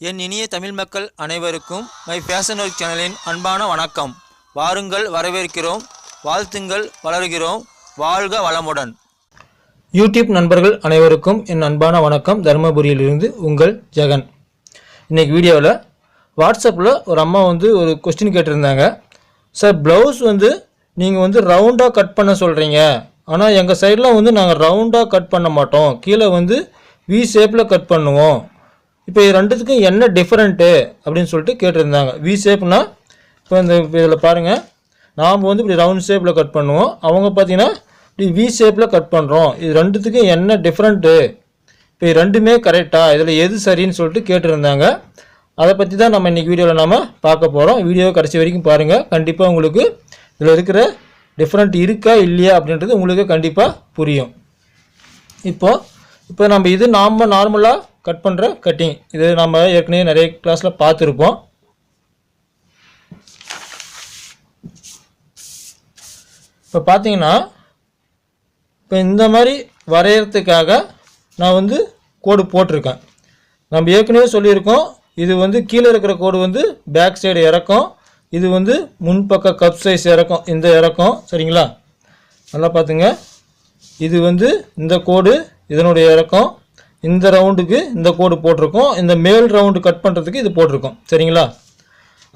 என் இனிய தமிழ் மக்கள் அனைவருக்கும் மை ஃபேஷன் ஒர்க் சேனலின் அன்பான வணக்கம். வாருங்கள் வரவேற்கிறோம் வாழ்த்துங்கள் வளர்கிறோம் வாழ்க வளமுடன். யூடியூப் நண்பர்கள் அனைவருக்கும் என் அன்பான வணக்கம். தருமபுரியிலிருந்து உங்கள் ஜெகன். இன்றைக்கி வீடியோவில் வாட்ஸ்அப்பில் ஒரு அம்மா வந்து ஒரு கொஸ்டின் கேட்டிருந்தாங்க. சார் ப்ளவுஸ் வந்து நீங்கள் வந்து ரவுண்டாக கட் பண்ண சொல்கிறீங்க ஆனால் எங்கள் சைடெலாம் வந்து நாங்கள் ரவுண்டாக கட் பண்ண மாட்டோம். கீழே வந்து வி ஷேப்பில் கட் பண்ணுவோம். இப்போ இது ரெண்டுத்துக்கும் என்ன டிஃப்ரெண்ட்டு அப்படின்னு சொல்லிட்டு கேட்டிருந்தாங்க. வி ஷேப்னா இப்போ இந்த இதில் பாருங்கள் நாம் வந்து இப்படி ரவுண்ட் ஷேப்பில் கட் பண்ணுவோம். அவங்க பார்த்தீங்கன்னா இப்படி வி ஷேப்பில் கட் பண்ணுறோம் இது ரெண்டுத்துக்கும் என்ன டிஃப்ரெண்ட்டு இப்போ ரெண்டுமே கரெக்டாக இதில் எது சரின்னு சொல்லிட்டு கேட்டிருந்தாங்க. அதை பற்றி தான் நம்ம இன்றைக்கி வீடியோவில் நாம் பார்க்க போகிறோம் வீடியோ கடைசி வரைக்கும் பாருங்கள் கண்டிப்பாக உங்களுக்கு இதில் இருக்கிற டிஃப்ரெண்ட் இருக்கா இல்லையா அப்படின்றது உங்களுக்கு கண்டிப்பாக புரியும். இப்போது இப்போ நம்ம இது நாம் நார்மலாக கட் பண்ணுற கட்டிங் இது நம்ம ஏற்கனவே நிறைய கிளாஸில் பார்த்துருப்போம். இப்போ பார்த்தீங்கன்னா இப்போ இந்த மாதிரி வரையறதுக்காக நான் வந்து கோடு போட்டிருக்கேன். நம்ம ஏற்கனவே சொல்லியிருக்கோம் இது வந்து கீழே இருக்கிற கோடு வந்து பேக் சைடு இறக்கம் இது வந்து முன்பக்க கப் சைஸ் இறக்கம் இந்த இறக்கம் சரிங்களா? நல்லா பார்த்துங்க. இது வந்து இந்த கோடு இதனுடைய இறக்கம் இந்த ரவுண்டுக்கு இந்த கோடு போட்டிருக்கோம். இந்த மேல் ரவுண்டு கட் பண்ணுறதுக்கு இது போட்டிருக்கோம். சரிங்களா?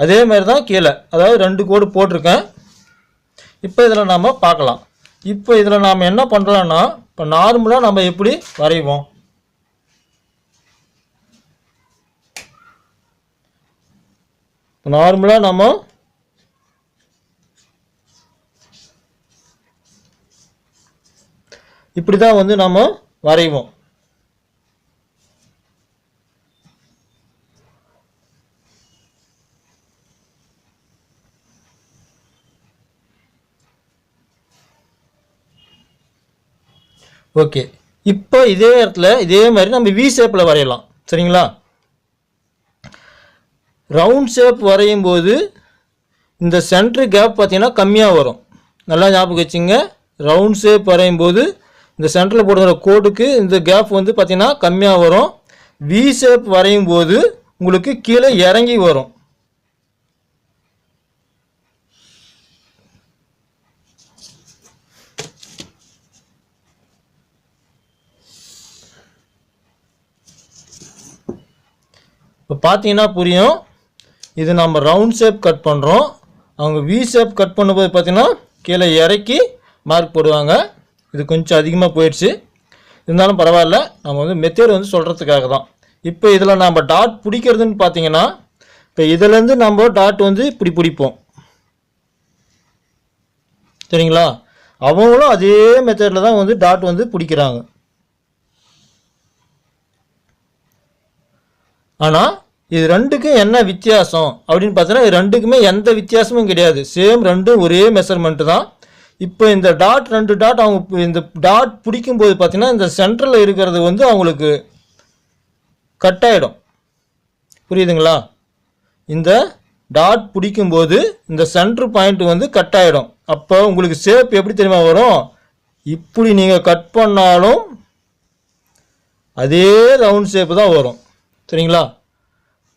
அதே மாதிரி தான் கீழே. அதாவது ரெண்டு கோடு போட்டிருக்கேன். இப்போ இதில் நாம் பார்க்கலாம். இப்போ இதில் நாம் என்ன பண்ணுறோன்னா இப்போ நார்மலாக நம்ம எப்படி வரைவோம்? இப்போ நார்மலாக நம்ம இப்படி தான் வந்து நம்ம வரைவோம். ஓகே. இப்போ இதே இடத்துல இதே மாதிரி நம்ம வி ஷேப்பில் வரையலாம். சரிங்களா? ரவுண்ட் ஷேப் வரையும் போது இந்த சென்ட்ரு கேப் பார்த்தீங்கன்னா கம்மியாக வரும். நல்லா ஞாபகம் வச்சுங்க. ரவுண்ட் ஷேப் வரையும் போது இந்த சென்டரில் போடுற கோடுக்கு இந்த கேப் வந்து பார்த்தீங்கன்னா கம்மியாக வரும். வி ஷேப் வரையும் போது உங்களுக்கு கீழே இறங்கி வரும். இப்போ பார்த்தீங்கன்னா புரியும். இது நம்ம ரவுண்ட் ஷேப் கட் பண்ணுறோம் அவங்க வி ஷேப் கட் பண்ணும்போது பார்த்தீங்கன்னா கீழே இறக்கி மார்க் போடுவாங்க. இது கொஞ்சம் அதிகமாக போயிடுச்சு. இருந்தாலும் பரவாயில்ல. நம்ம வந்து மெத்தேடு வந்து சொல்கிறதுக்காக தான். இப்போ இதில் நம்ம டாட் பிடிக்கிறதுன்னு பார்த்தீங்கன்னா இப்போ இதுலேருந்து நம்ம டாட் வந்து இப்படி பிடிப்போம். சரிங்களா? அவங்களும் அதே மெத்தடில் தான் வந்து டாட் வந்து பிடிக்கிறாங்க. ஆனால் இது ரெண்டுக்கும் என்ன வித்தியாசம் அப்படின்னு பார்த்தீங்கன்னா இது ரெண்டுக்குமே எந்த வித்தியாசமும் கிடையாது. சேம் ரெண்டும் ஒரே மெஷர்மெண்ட்டு தான். இப்போ இந்த டாட் ரெண்டு டாட் அவங்க இந்த டாட் பிடிக்கும்போது பார்த்தீங்கன்னா இந்த சென்டரில் இருக்கிறது வந்து அவங்களுக்கு கட் ஆகிடும் புரியுதுங்களா? இந்த டாட் பிடிக்கும்போது இந்த சென்டர் பாயிண்ட் வந்து கட் ஆகிடும் அப்போ உங்களுக்கு ஷேப் எப்படி தெரியுமா வரும்? இப்படி நீங்கள் கட் பண்ணாலும் அதே ரவுண்ட் ஷேப்பு தான் வரும். சரிங்களா?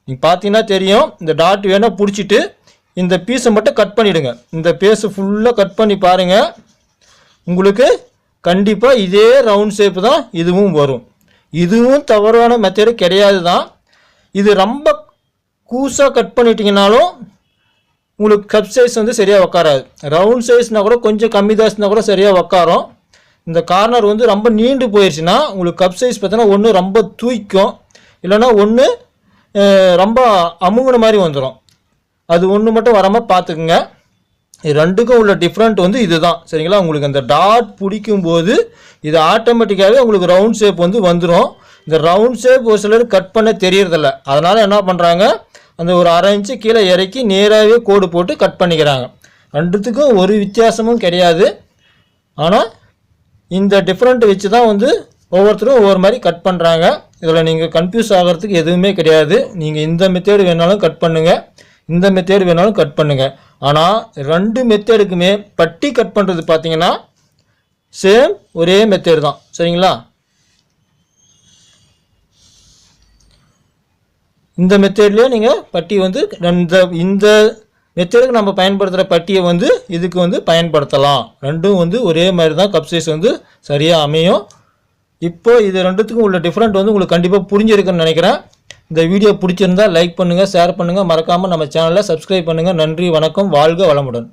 நீங்கள் பார்த்தீங்கன்னா தெரியும் இந்த டாட் வேணால் பிடிச்சிட்டு இந்த பீஸை மட்டும் கட் பண்ணிவிடுங்க இந்த பீஸை ஃபுல்லாக கட் பண்ணி பாருங்கள் உங்களுக்கு கண்டிப்பாக இதே ரவுண்ட் ஷேப்பு தான் இதுவும் வரும். இதுவும் தவறான மெத்தடு கிடையாது தான் இது ரொம்ப கூஸாக கட் பண்ணிட்டீங்கனாலும் உங்களுக்கு கப் சைஸ் வந்து சரியாக உக்காராது. ரவுண்ட் சைஸ்னால் கூட கொஞ்சம் கம்மி தாஸ்னா கூட சரியாக உக்காரும். இந்த கார்னர் வந்து ரொம்ப நீண்டு போயிடுச்சுன்னா உங்களுக்கு கப் சைஸ் பார்த்தீங்கன்னா ஒன்று ரொம்ப தூய்க்கும். இல்லைன்னா ஒன்று ரொம்ப அமுங்கின மாதிரி வந்துடும் அது ஒன்று மட்டும் வராமல் பார்த்துக்குங்க இது ரெண்டுக்கும் உள்ள டிஃப்ரெண்ட் வந்து இதுதான். சரிங்களா? உங்களுக்கு அந்த டாட் பிடிக்கும் போது இது ஆட்டோமேட்டிக்காகவே உங்களுக்கு ரவுண்ட் ஷேப் வந்து வந்துடும் இந்த ரவுண்ட் ஷேப் ஒரு சிலர் கட் பண்ண தெரியறதில்ல. அதனால் என்ன பண்ணுறாங்க அந்த ஒரு அரை இன்ச்சு கீழே இறக்கி நேராகவே கோடு போட்டு கட் பண்ணிக்கிறாங்க. ரெண்டுத்துக்கும் ஒரு வித்தியாசமும் கிடையாது. ஆனால் இந்த டிஃப்ரெண்ட் வச்சு தான் வந்து ஒவ்வொருத்தரும் ஒவ்வொரு மாதிரி கட் பண்ணுறாங்க இதில் நீங்கள் கன்ஃபியூஸ் ஆகிறதுக்கு எதுவுமே கிடையாது. நீங்கள் இந்த மெத்தேடு வேணாலும் கட் பண்ணுங்கள் இந்த மெத்தேடு வேணாலும் கட் பண்ணுங்கள் ஆனால் ரெண்டு மெத்தேடுக்குமே பட்டி கட் பண்ணுறது பார்த்தீங்கன்னா சேம் ஒரே மெத்தேடு தான். சரிங்களா? இந்த மெத்தேட்லேயே நீங்கள் பட்டி வந்து இந்த இந்த மெத்தேடுக்கு நம்ம பயன்படுத்துகிற பட்டியை வந்து இதுக்கு வந்து பயன்படுத்தலாம். ரெண்டும் வந்து ஒரே மாதிரி தான் கப் சைஸ் வந்து சரியாக அமையும். இப்போ இது ரெண்டுத்துக்கும் உள்ள டிஃப்ரெண்ட் வந்து உங்களுக்கு கண்டிப்பாக புரிஞ்சிருக்குன்னு நினைக்கிறேன். இந்த வீடியோ பிடிச்சிருந்தா லைக் பண்ணுங்கள் ஷேர் பண்ணுங்கள் மறக்காமல் நம்ம சேனலை சப்ஸ்கிரைப் பண்ணுங்கள் நன்றி வணக்கம். வாழ்க வளமுடன்.